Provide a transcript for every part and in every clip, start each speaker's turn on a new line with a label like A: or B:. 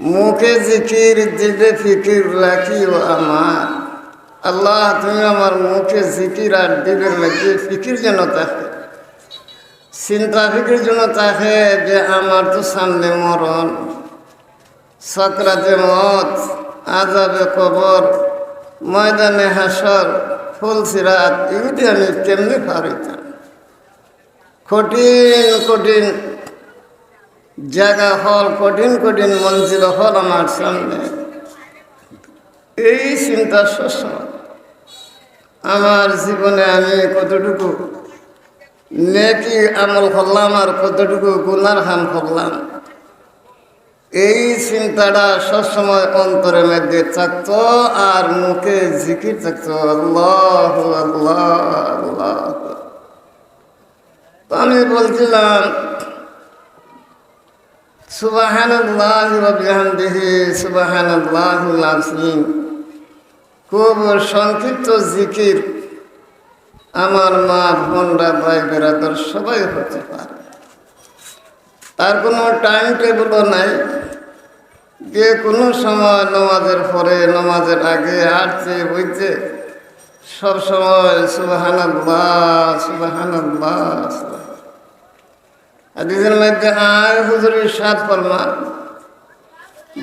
A: মুখে জিকির দিলে ফিকির রাখিও আমার। আল্লাহ, তুমি আমার মুখে জিকির আর দিলের মধ্যে ফিকির যেন থাকে। চিন্তা, ফিকির জন্য থাকে যে আমার তো সামনে মরণ। সকরাতে মত আজাবে কবর, ময়দানে হাসর, ফুল সিরাত, এগুলি আমি কেমনি পারিতাম কঠিন কঠিন জায়গা হল, কঠিন কঠিন মঞ্জিল হল আমার সামনে। এই চিন্তা সবসময় আমার জীবনে আমি কতটুকু নেকি আমল করলাম আর কতটুকু গুনার হাম করলাম, এই চিন্তাটা সবসময় অন্তরের মধ্যে থাকত আর মুখে জিকির থাকতো। আল্লাহ আল্লাহ আল্লাহ আমি বলছিলাম সুবাহান আল্লাহ বিহামদিহি সুবাহান আল্লাহ আজিম খুব সংক্ষিপ্ত জিকির আমার মা, বোনরা ভাই বেড়াদার সবাই হতে পারে। তার কোনো টাইম টেবিলও নাই। যে কোনো সময় নমাজের পরে, নমাজের আগে হাঁটছে বইতে সব সময় সুবাহান্লাহ সুবাহান্লাহ হাদিসের মধ্যে আর হুজুরের সাত ফরমান।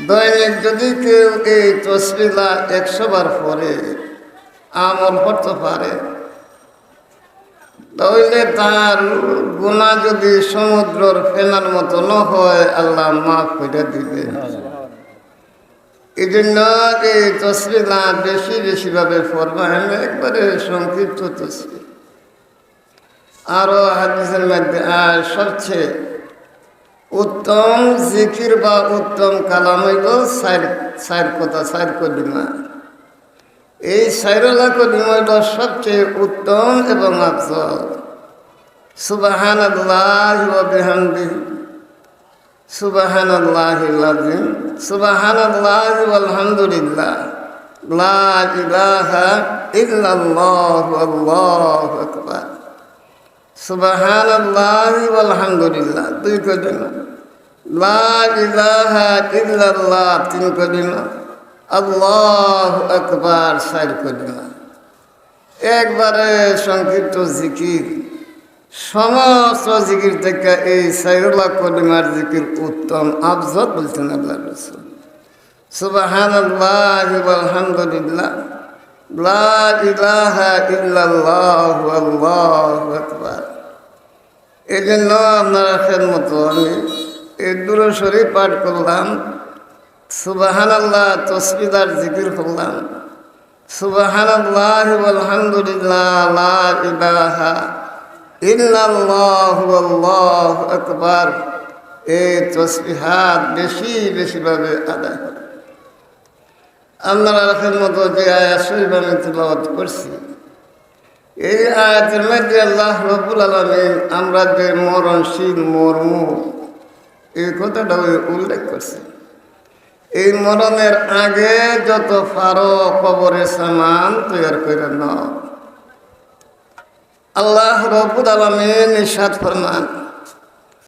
A: দৈনিক যদি কেউ এই তসবিলা একশো বার পরে আমল করতে পারে, তাহলে তার গুণা যদি সমুদ্রর ফেনার মতো ন হয়, আল্লাহ মাফ করে দিবে। এই জন্য এই তসবিলা বেশি বেশিভাবে ফরমান একবারে সংক্ষিপ্ত তসবি আরও হাদিসের মধ্যে আর সবচেয়ে উত্তম জিকির বা উত্তম কালাম হইল সাইর সাইর কথা, সাইর কলিমা। এই সাইরলা কলিমা হইল সবচেয়ে উত্তম এবং আফজল। সুবাহান আল্লাহ বিহামদি সুবাহান আল্লাহ সুবাহান আল্লাহ আলহামদুলিল্লাহ লা ইলাহা ইল্লাল্লাহু আল্লাহু আকবার। আলহামদুলিল্লাহ দুই কদিন তিন কদিন আল্লাহ আকবার চার কদিন একবারে সংক্ষিপ্ত জিকির। সমস্ত জিকির থেকে এই সাইরুল্লাহ কলিমার জিকির উত্তম আফজত বলছেন আল্লাহ রসুল। সুবাহান আল্লাহ আলহামদুলিল্লাহ লা ইলাহা ইল্লাল্লাহু, আল্লাহু আকবার। এই জন্য আপনারা খেদমত আমি এই দূরস্বরী পাঠ করলাম। সুবাহান আল্লাহ তসবিদার জিকির করলাম। সুবাহান আল্লাহ আলহামদুলিল্লাহ ইলাহা ইল্লাল্লাহু, আল্লাহু আকবার। এই তসবিহাত বেশি বেশিভাবে আদায় করে আপনারা রাখার মতো যে আয়াত শরীফ আমি তিলাওয়াত করছি, এই আয়াতের মধ্যে আল্লাহ রবুল আলমিন আমরা যে মরণশীল, মর্ম, এই কথাটা উল্লেখ করছে। এই মরণের আগে যত ফারো কবরে সামান তৈরি করে নাও। আল্লাহ রবুল আলমিন নিঃসাদ ফরমান